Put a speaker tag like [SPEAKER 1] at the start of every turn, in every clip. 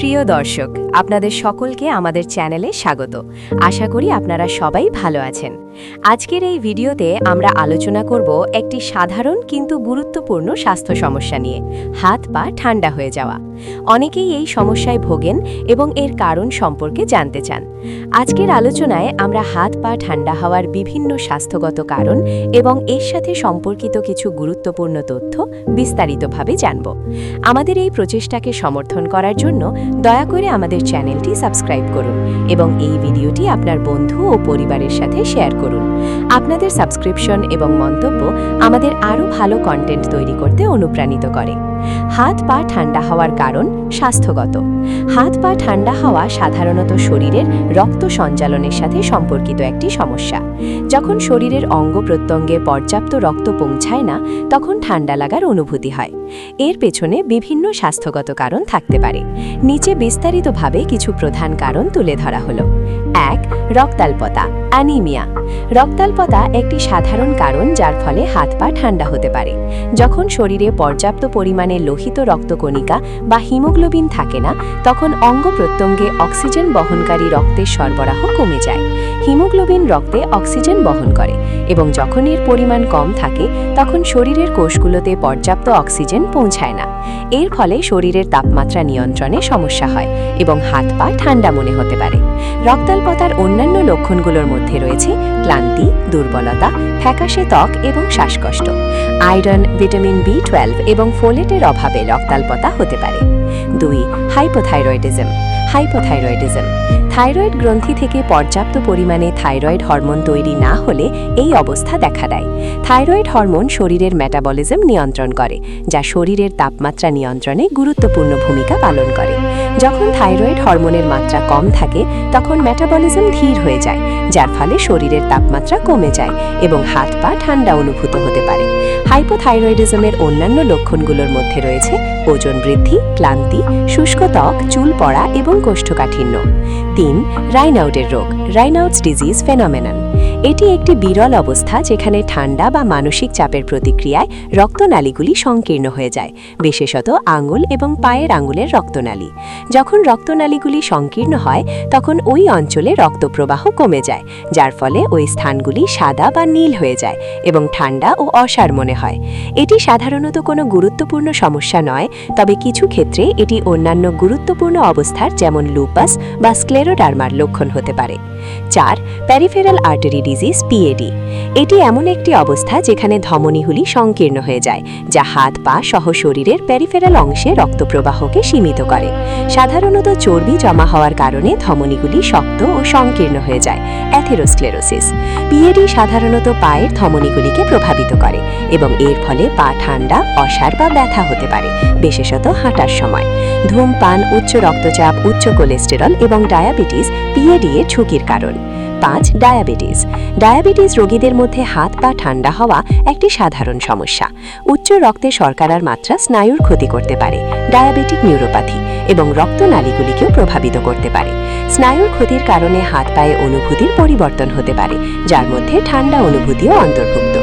[SPEAKER 1] প্রিয় দর্শক আপনাদের সকলকে আমাদের চ্যানেলে স্বাগত। আশা করি আপনারা সবাই ভালো আছেন। আজকের এই ভিডিওতে আমরা আলোচনা করব একটি সাধারণ কিন্তু গুরুত্বপূর্ণ স্বাস্থ্য সমস্যা নিয়ে, হাত পা ঠান্ডা হয়ে যাওয়া। অনেকেই এই সমস্যায় ভোগেন এবং এর কারণ সম্পর্কে জানতে চান। আজকের আলোচনায় আমরা হাত পা ঠান্ডা হওয়ার বিভিন্ন স্বাস্থ্যগত কারণ এবং এর সাথে সম্পর্কিত কিছু গুরুত্বপূর্ণ তথ্য বিস্তারিতভাবে জানব। আমাদের এই প্রচেষ্টাকে সমর্থন করার জন্য দয়া করে আমাদের চ্যানেলটি সাবস্ক্রাইব করুন এবং এই ভিডিওটি আপনার বন্ধু ও পরিবারের সাথে শেয়ার করুন। আপনাদের সাবস্ক্রিপশন এবং মন্তব্য আমাদের আরও ভালো কন্টেন্ট তৈরি করতে অনুপ্রাণিত করে। হাত পা ঠান্ডা হওয়ার কারণ স্বাস্থ্যগত। হাত পা ঠান্ডা হওয়া সাধারণত শরীরের রক্ত সঞ্চালনের সাথে সম্পর্কিত একটি সমস্যা। যখন শরীরের অঙ্গ প্রত্যঙ্গে পর্যাপ্ত রক্ত পৌঁছায় না, তখন ঠান্ডা লাগার অনুভূতি হয়। এর পেছনে বিভিন্ন স্বাস্থ্যগত কারণ থাকতে পারে। নিচে বিস্তারিতভাবে কিছু প্রধান কারণ তুলে ধরা হলো। এক, রক্তাল্পতা, অ্যানিমিয়া। রক্তাল্পতা একটি সাধারণ কারণ যার ফলে হাত পা ঠান্ডা হতে পারে। যখন শরীরে পর্যাপ্ত পরিমাণে লোহিত রক্তকণিকা বা হিমোগ্লোবিন থাকে না, তখন অঙ্গ প্রত্যঙ্গে অক্সিজেন বহনকারী রক্তের সরবরাহ কমে যায়। হিমোগ্লোবিন রক্তে অক্সিজেন বহন করে এবং যখন এর পরিমাণ কম থাকে, তখন শরীরের কোষগুলোতে পর্যাপ্ত অক্সিজেন পৌঁছায় না। এর ফলে শরীরের তাপমাত্রা নিয়ন্ত্রণে সমস্যা হয় এবং হাত পা ঠান্ডা মনে হতে পারে। রক্তাল্পতার অন্যান্য লক্ষণগুলোর মধ্যে রয়েছে ক্লান্তি, দুর্বলতা, ফ্যাকাশে ত্বক এবং শ্বাসকষ্ট। আয়রন, ভিটামিন বি টুয়েলভ এবং ফোলেটের অভাবে রক্তাল্পতা হতে পারে। দুই, হাইপোথাইরয়েডিজম। হাইপোথাইরয়েডিজম। থাইরয়েড গ্রন্থি থেকে পর্যাপ্ত পরিমাণে থাইরয়েড হরমোন তৈরি না হলে এই অবস্থা দেখা দেয়। থাইরয়েড হরমোন শরীরের মেটাবলিজম নিয়ন্ত্রণ করে, যা শরীরের তাপমাত্রা নিয়ন্ত্রণে গুরুত্বপূর্ণ ভূমিকা পালন করে। যখন থাইরয়েড হরমোনের মাত্রা কম থাকে, তখন মেটাবলিজম ধীর হয়ে যায়, যার ফলে শরীরের তাপমাত্রা কমে যায় এবং হাত পা ঠান্ডা অনুভূত হতে পারে। হাইপোথাইরয়েডিজমের অন্যান্য লক্ষণগুলোর মধ্যে রয়েছে ওজন বৃদ্ধি, ক্লান্তি, শুষ্ক ত্বক, চুল পড়া এবং কোষ্ঠকাঠিন্য। তিন রাইনাউটের রোগ রাইনাউটস ডিজিজ ফেনোমেনন। এটি একটি বিরল অবস্থা যেখানে ঠান্ডা বা মানসিক চাপের প্রতিক্রিয়ায় রক্তনালীগুলি সংকীর্ণ হয়ে যায়, বিশেষত আঙুল এবং পায়ের আঙুলের রক্তনালী। যখন রক্তনালীগুলি সংকীর্ণ হয়, তখন ওই অঞ্চলে রক্তপ্রবাহ কমে যায়, যার ফলে ওই স্থানগুলি সাদা বা নীল হয়ে যায় এবং ঠান্ডা ও অসার মনে হয়। এটি সাধারণত কোনো গুরুত্বপূর্ণ সমস্যা নয়, তবে কিছু ক্ষেত্রে এটি অন্যান্য গুরুত্বপূর্ণ অবস্থার যেমন লুপাস বা স্ক্লেরোডার্মার লক্ষণ হতে পারে। চার প্যারিফেরাল আর্টারি ডিজিজ পিএডি এটি এমন একটি অবস্থা যেখানে ধমনীগুলি সংকীর্ণ হয়ে যায়, যা হাত, পা সহ শরীরের প্যারিফেরাল অংশে রক্তপ্রবাহকে সীমিত করে। সাধারণত চর্বি জমা হওয়ার কারণে ধমনীগুলি শক্ত ও সংকীর্ণ হয়ে যায় অ্যাথেরোস্ক্লেরোসিস পিএডি সাধারণত পায়ের ধমনীগুলিকে প্রভাবিত করে এবং এর ফলে পা ঠান্ডা, অসার বা ব্যথা হতে পারে, বিশেষত হাঁটার সময়। ধূমপান, উচ্চ রক্তচাপ, উচ্চ কোলেস্টেরল এবং ডায়াবেটিস পিএডি এর ঝুঁকির কারণ। পাঁচ, ডায়াবেটিস। ডায়াবেটিস রোগীদের মধ্যে হাত পা ঠান্ডা হওয়া একটি সাধারণ সমস্যা। উচ্চ রক্তে শর্করার মাত্রা স্নায়ুর ক্ষতি করতে পারে, ডায়াবেটিক নিউরোপ্যাথি এবং রক্তনালীগুলিকেও প্রভাবিত করতে পারে। স্নায়ুর ক্ষতির কারণে হাত পায়ে অনুভূতির পরিবর্তন হতে পারে, যার মধ্যে ঠান্ডা অনুভূতিও অন্তর্ভুক্ত।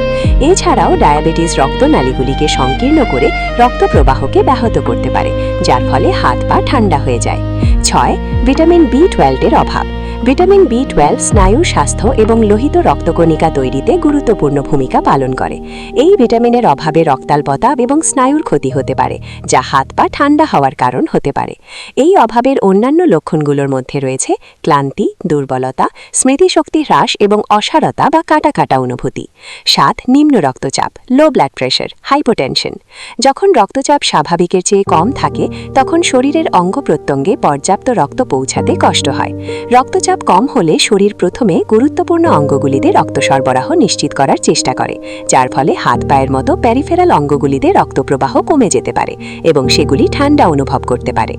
[SPEAKER 1] এছাড়াও ডায়াবেটিস রক্তনালীগুলিকে সংকীর্ণ করে রক্ত প্রবাহকে ব্যাহত করতে পারে, যার ফলে হাত পা ঠান্ডা হয়ে যায়। ছয়, ভিটামিন বি টুয়েলভের অভাব। ভিটামিন বি টুয়েলভ স্নায়ু, স্বাস্থ্য এবং লোহিত রক্তকণিকা তৈরিতে গুরুত্বপূর্ণ ভূমিকা পালন করে। এই ভিটামিনের অভাবে রক্তাল্পতা এবং স্নায়ুর ক্ষতি হতে পারে, যা হাত পা ঠান্ডা হওয়ার কারণ হতে পারে। এই অভাবের অন্যান্য লক্ষণগুলোর মধ্যে রয়েছে ক্লান্তি, দুর্বলতা, স্মৃতিশক্তি হ্রাস এবং অসারতা বা কাটা কাটা অনুভূতি। সাত, নিম্ন রক্তচাপ, লো ব্লাড প্রেশার হাইপোটেনশন। যখন রক্তচাপ স্বাভাবিকের চেয়ে কম থাকে, তখন শরীরের অঙ্গ প্রত্যঙ্গে পর্যাপ্ত রক্ত পৌঁছাতে কষ্ট হয়। রক্তচাপ কম হলে শরীর প্রথমে গুরুত্বপূর্ণ অঙ্গগুলিতে রক্ত সরবরাহ নিশ্চিত করার চেষ্টা করে, যার ফলে হাত পায়ের মতো প্যারিফেরাল অঙ্গগুলিতে রক্তপ্রবাহ কমে যেতে পারে এবং সেগুলি ঠান্ডা অনুভব করতে পারে।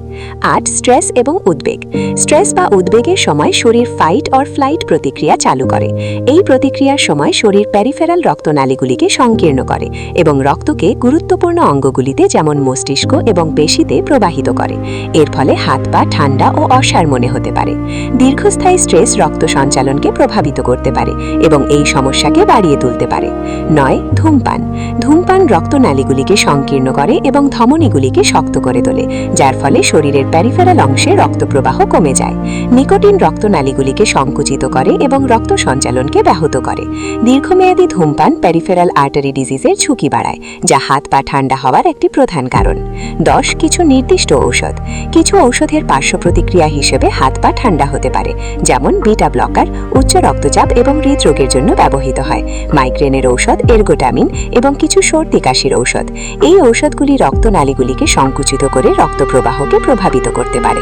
[SPEAKER 1] আট, স্ট্রেস এবং উদ্বেগ। স্ট্রেস বা উদ্বেগের সময় শরীর ফাইট অর ফ্লাইট প্রতিক্রিয়া চালু করে। এই প্রতিক্রিয়ার সময় শরীর প্যারিফেরাল রক্তনালীগুলিকে সংকীর্ণ করে এবং রক্তকে গুরুত্বপূর্ণ অঙ্গগুলিতে যেমন মস্তিষ্ক এবং পেশিতে প্রবাহিত করে। এর ফলে হাত পা ঠান্ডা ও অসার মনে হতে পারে। দীর্ঘস্থায়ী স্ট্রেস রক্ত রক্ত সঞ্চালনকে প্রভাবিত করতে পারে এবং এই সমস্যাকে বাড়িয়ে তুলতে পারে। নয়, ধূমপান। ধূমপান রক্তনালীগুলিকে সংকীর্ণ করে এবং ধমনীগুলিকে শক্ত করে তোলে, যার ফলে শরীরের প্যারিফেরাল অংশে রক্ত প্রবাহ কমে যায়। নিকোটিন রক্তনালীগুলিকে সংকুচিত করে এবং রক্ত সঞ্চালনকে ব্যাহত করে। দীর্ঘমেয়াদী ধূমপান প্যারিফেরাল আর্টারি ডিজিজের ঝুঁকি বাড়ায়, যা হাত পা ঠান্ডা হওয়ার একটি প্রধান কারণ। দশ, কিছু নির্দিষ্ট ঔষধ। কিছু ঔষধের পার্শ্ব প্রতিক্রিয়া হিসেবে হাত পা ঠান্ডা হতে পারে, যেমন বিটা ব্লকার উচ্চ রক্তচাপ এবং হৃদরোগের জন্য ব্যবহৃত হয়। মাইগ্রেনের ঔষধ, এরগোটামিন এবং কিছু সর্দি কাশির ঔষধ। এই ঔষধগুলি রক্তনালীগুলিকে সংকুচিত করে রক্ত প্রবাহকে প্রভাবিত করতে পারে।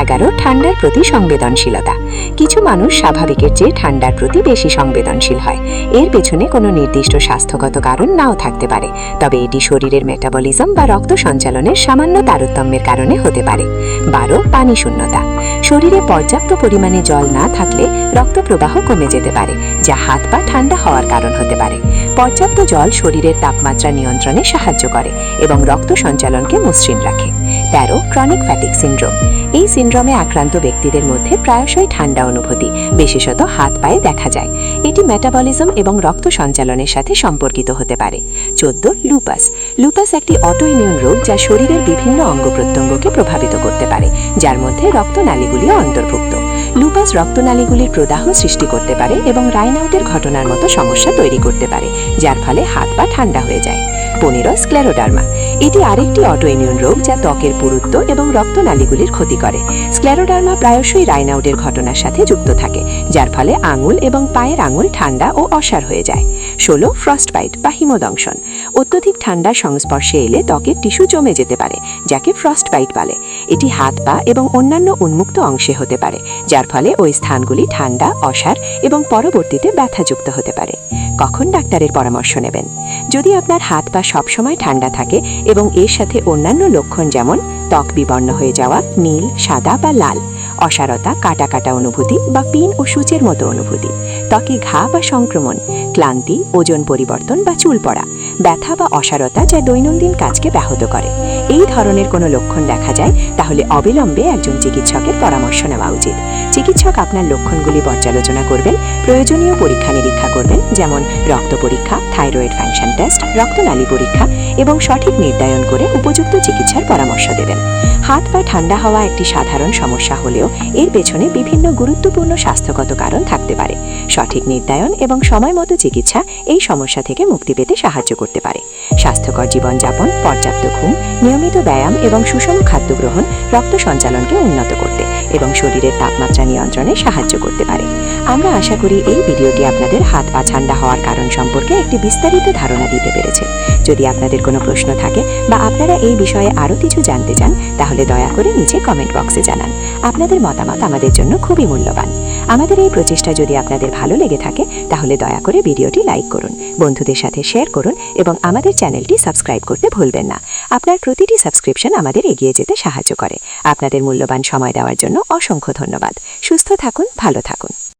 [SPEAKER 1] এগারো, ঠান্ডার প্রতি সংবেদনশীলতা। কিছু মানুষ স্বাভাবিকের চেয়ে ঠান্ডার প্রতি বেশি সংবেদনশীল হয়। এর পেছনে কোনো নির্দিষ্ট স্বাস্থ্যগত কারণ নাও থাকতে পারে। তবে এটি শরীরের মেটাবলিজম বা রক্ত সঞ্চালনের সামান্য তারতম্যের কারণে হতে পারে। বারো, পানি শূন্যতা। শরীরে পর্যাপ্ত পরিমাণে জল না থাকলে রক্ত প্রবাহ কমে যেতে পারে, যা হাত পা ঠান্ডা হওয়ার কারণ হতে পারে। পর্যাপ্ত জল শরীরের তাপমাত্রা নিয়ন্ত্রণে সাহায্য করে এবং রক্ত সঞ্চালনকে মসৃণ রাখে। তেরো ক্রনিক ফ্যাটিক সিন্ড্রোম এই সিন্ড্রোমে আক্রান্ত ব্যক্তিদের মধ্যে প্রায়শই ঠান্ডা অনুভূতি, বিশেষত হাত পায়ে দেখা যায়। এটি মেটাবলিজম এবং রক্ত সঞ্চালনের সাথে সম্পর্কিত হতে পারে। চোদ্দ লুপাস লুপাস একটি অটো ইমিউন রোগ যা শরীরের বিভিন্ন অঙ্গ প্রত্যঙ্গকে প্রভাবিত করতে পারে, যার মধ্যে রক্তনালীগুলিও অন্তর্ভুক্ত। লুপাস রক্তনালীগুলির প্রদাহ সৃষ্টি করতে পারে এবং রাইনাউটের ঘটনার মতো সমস্যা তৈরি করতে পারে, যার ফলে হাত পা ঠান্ডা হয়ে যায়। পনেরো, স্ক্লেরোডার্মা। এটি আরেকটি অটো ইমিউন রোগ যা ত্বকের পুরুত্ব এবং রক্তনালীগুলির ক্ষতি করে। স্ক্লেরোডার্মা প্রায়শই রাইনাউটের ঘটনার সাথে যুক্ত থাকে, যার ফলে আঙুল এবং পায়ের আঙুল ঠান্ডা ও অসার হয়ে যায়। ষোলো, ফ্রস্টবাইট বা হিমদংশন। অত্যধিক ঠান্ডার সংস্পর্শে এলে ত্বকের টিস্যু জমে যেতে পারে, যাকে ফ্রস্টবাইট বলে। এটি হাত, পা এবং অন্যান্য উন্মুক্ত অংশে হতে পারে, যার ফলে ওই স্থানগুলি ঠান্ডা, অসার এবং পরবর্তীতে ব্যথাযুক্ত হতে পারে। কখন ডাক্তারের পরামর্শ নেবেন? যদি আপনার হাত, পা সবসময় ঠান্ডা থাকে এবং এর সাথে অন্যান্য লক্ষণ যেমন ত্বক বিবর্ণ হয়ে যাওয়া, নীল, সাদা বা লাল, অসারতা কাটা কাটা অনুভূতি বা পিন ও সূচের মতো অনুভূতি, ত্বকে ঘা বা সংক্রমণ, ক্লান্তি, ওজন পরিবর্তন বা চুল পড়া, ব্যথা বা অসারতা যা দৈনন্দিন কাজকে ব্যাহত করে। এই ধরনের কোনো লক্ষণ দেখা যায় তাহলে অবিলম্বে একজন চিকিৎসকের পরামর্শ নেওয়া উচিত। চিকিৎসক আপনার লক্ষণগুলি পর্যালোচনা করবেন, প্রয়োজনীয় পরীক্ষা নিরীক্ষা করবেন, যেমন রক্ত পরীক্ষা, থাইরয়েড ফাংশন টেস্ট, রক্তনালী পরীক্ষা এবং সঠিক নির্ধারণ করে উপযুক্ত চিকিৎসার পরামর্শ দেবেন। হাত পা ঠান্ডা হওয়া একটি সাধারণ সমস্যা হলেও এর পেছনে বিভিন্ন গুরুত্বপূর্ণ স্বাস্থ্যগত কারণ থাকতে পারে। সঠিক নির্ধারণ এবং সময় মতো চিকিৎসা এই সমস্যা থেকে মুক্তি পেতে সাহায্য করতে পারে। স্বাস্থ্যকর জীবনযাপন, পর্যাপ্ত ঘুম, নিয়মিত ব্যায়াম এবং সুষম খাদ্য গ্রহণ রক্ত সঞ্চালনকে উন্নত করতে এবং শরীরের তাপমাত্রা নিয়ন্ত্রণে সাহায্য করতে পারে। আমরা আশা করি এই ভিডিওটি আপনাদের হাত পা ঠান্ডা হওয়ার কারণ সম্পর্কে একটি বিস্তারিত ধারণা দিতে পেরেছে। যদি আপনাদের কোনো প্রশ্ন থাকে বা আপনারা এই বিষয়ে আরও কিছু জানতে চান, তাহলে দয়া করে নিচে কমেন্ট বক্সে জানান। আপনাদের মতামত আমাদের জন্য খুবই মূল্যবান। আমাদের এই প্রচেষ্টা যদি আপনাদের ভালো লেগে থাকে, তাহলে দয়া করে ভিডিওটি লাইক করুন, বন্ধুদের সাথে শেয়ার করুন এবং আমাদের চ্যানেলটি সাবস্ক্রাইব করতে ভুলবেন না। আপনার প্রতিটি সাবস্ক্রিপশন আমাদের এগিয়ে যেতে সাহায্য করে। আপনাদের মূল্যবান সময় দেওয়ার জন্য অসংখ্য ধন্যবাদ। সুস্থ থাকুন, ভালো থাকুন।